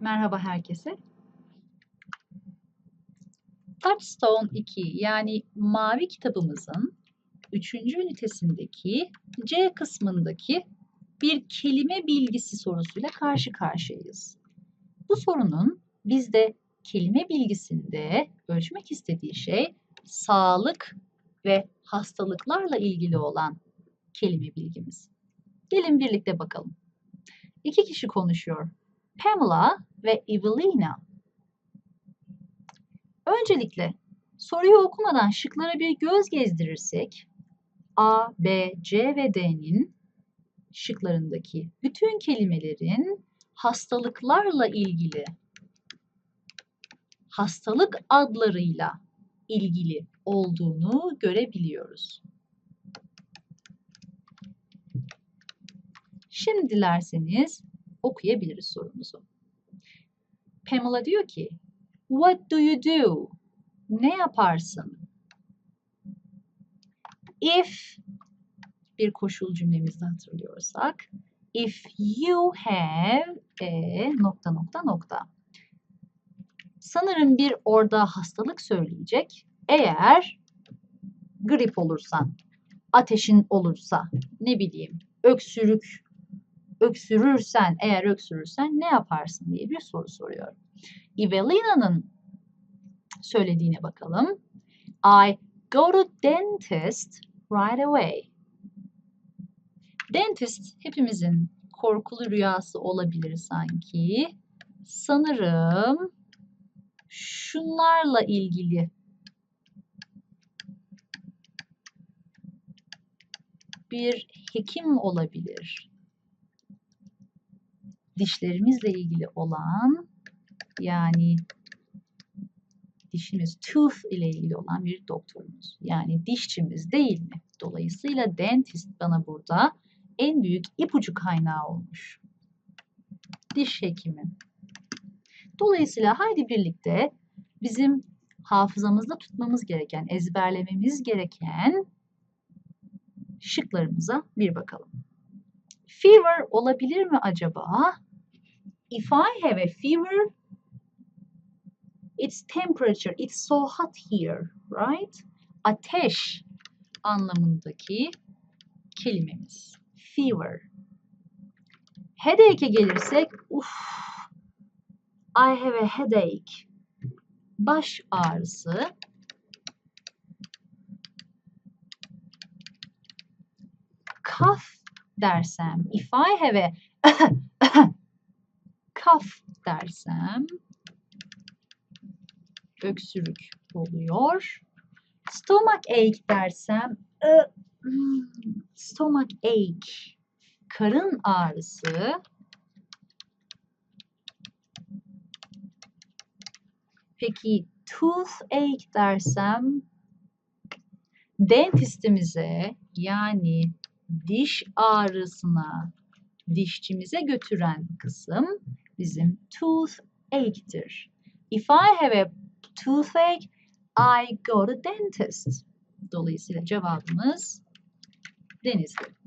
Merhaba herkese. Touchstone 2 yani mavi kitabımızın 3. ünitesindeki C kısmındaki bir kelime bilgisi sorusuyla karşı karşıyayız. Bu sorunun bizde kelime bilgisinde ölçmek istediği şey sağlık ve hastalıklarla ilgili olan kelime bilgimiz. Gelin birlikte bakalım. İki kişi konuşuyor. Pamela ve Evelina. Öncelikle soruyu okumadan şıklara bir göz gezdirirsek A, B, C ve D'nin şıklarındaki bütün kelimelerin hastalıklarla ilgili hastalık adlarıyla ilgili olduğunu görebiliyoruz. Şimdi dilerseniz okuyabiliriz sorumuzu. Pamela diyor ki, What do you do? Ne yaparsın? If bir koşul cümlemizde hatırlıyorsak, if you have a nokta nokta nokta. Sanırım bir orada hastalık söyleyecek. Eğer grip olursan, ateşin olursa, ne bileyim, öksürük öksürürsen, eğer öksürürsen ne yaparsın diye bir soru soruyor. Evelina'nın söylediğine bakalım. I go to dentist right away. Dentist hepimizin korkulu rüyası olabilir sanki. Sanırım şunlarla ilgili bir hekim olabilir dişlerimizle ilgili olan yani dişimiz tooth ile ilgili olan bir doktorumuz. Yani dişçimiz değil mi? Dolayısıyla dentist bana burada en büyük ipucu kaynağı olmuş. Diş hekimi. Dolayısıyla haydi birlikte bizim hafızamızda tutmamız gereken, ezberlememiz gereken şıklarımıza bir bakalım. Fever olabilir mi acaba? İf I have a fever, it's temperature, it's so hot here, right? Ateş anlamındaki kelimemiz. Fever. Headache'e gelirsek, uff, I have a headache. Baş ağrısı. Cough dersem, if I have a kaf dersem öksürük oluyor. Stomach ache dersem stomach ache karın ağrısı Peki toothache dersem dentistimize yani diş ağrısına dişçimize götüren kısım bizim toothache'tir. If I have a toothache, I go to dentist. Dolayısıyla cevabımız Denizli.